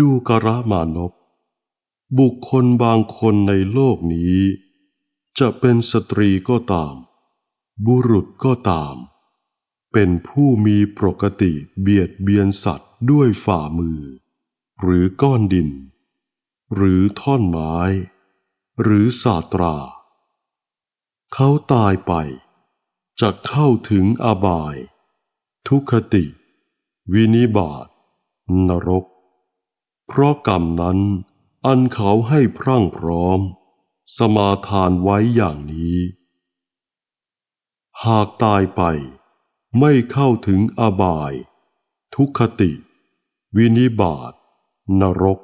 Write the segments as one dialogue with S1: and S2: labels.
S1: ดูกระมานพบุคคลบางคนในโลกนี้ จะเป็นสตรีก็ตาม บุรุษก็ตาม เป็นผู้มีปกติเบียดเบียนสัตว์ด้วยฝ่ามือ หรือก้อนดิน หรือท่อนไม้ หรือสาตรา เขาตายไป จะเข้าถึงอบาย ทุกขติ วินิบาตนรก เพราะกรรมนั้น อันเขาให้พรั่งพร้อม สมาทานไว้อย่างนี้ หากตายไป ไม่เข้าถึงอบาย ทุกขติ วินิบาตนรก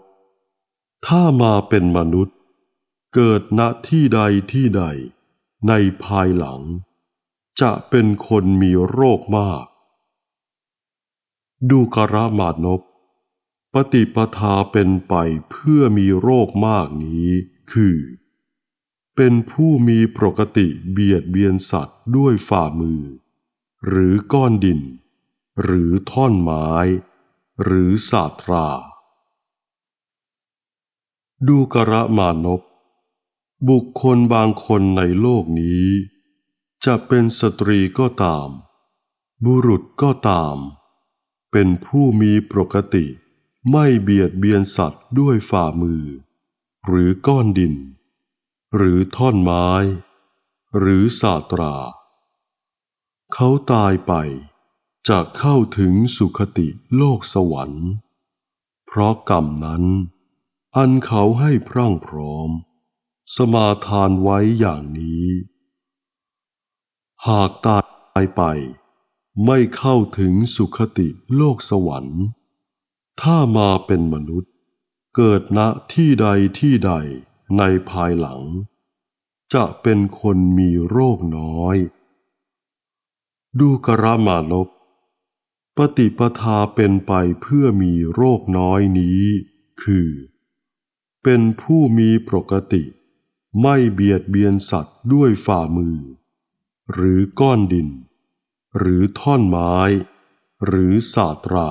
S1: ถ้ามาเป็นมนุษย์ เกิดณที่ใดที่ใด ในภายหลัง จะเป็นคนมีโรคมาก ดูกระมานพ ปฏิปทาเป็นไปเพื่อมีโรคมากนี้ คือ เป็นผู้มีปกติเบียดเบียนสัตว์ด้วยฝ่ามือ หรือก้อนดิน หรือท่อนไม้ หรือสาตรา ดูกระมานพบุคคลบางคนในโลกนี้ จะเป็นสตรีก็ตาม บุรุษก็ตาม เป็นผู้มีปกติ ไม่เบียดเบียนสัตว์ด้วยฝ่ามือ หรือก้อนดิน หรือท่อนไม้ หรือสาตรา เขาตายไปจะเข้าถึงสุคติโลกสวรรค์ เพราะกรรมนั้น อันเขาให้พรั่งพร้อม สมาทานไว้อย่างนี้ หากตายไปไม่เข้าถึงสุคติโลกสวรรค์ ถ้ามาเป็นมนุษย์ เกิดณที่ใดที่ใดในภายหลัง จะเป็นคนมีโรคน้อย ดูกระมานพปฏิปทาเป็นไปเพื่อมีโรคน้อยนี้ คือ เป็นผู้มีปกติ ไม่เบียดเบียนสัตว์ด้วยฝ่ามือ หรือก้อนดิน หรือท่อนไม้ หรือสาตรา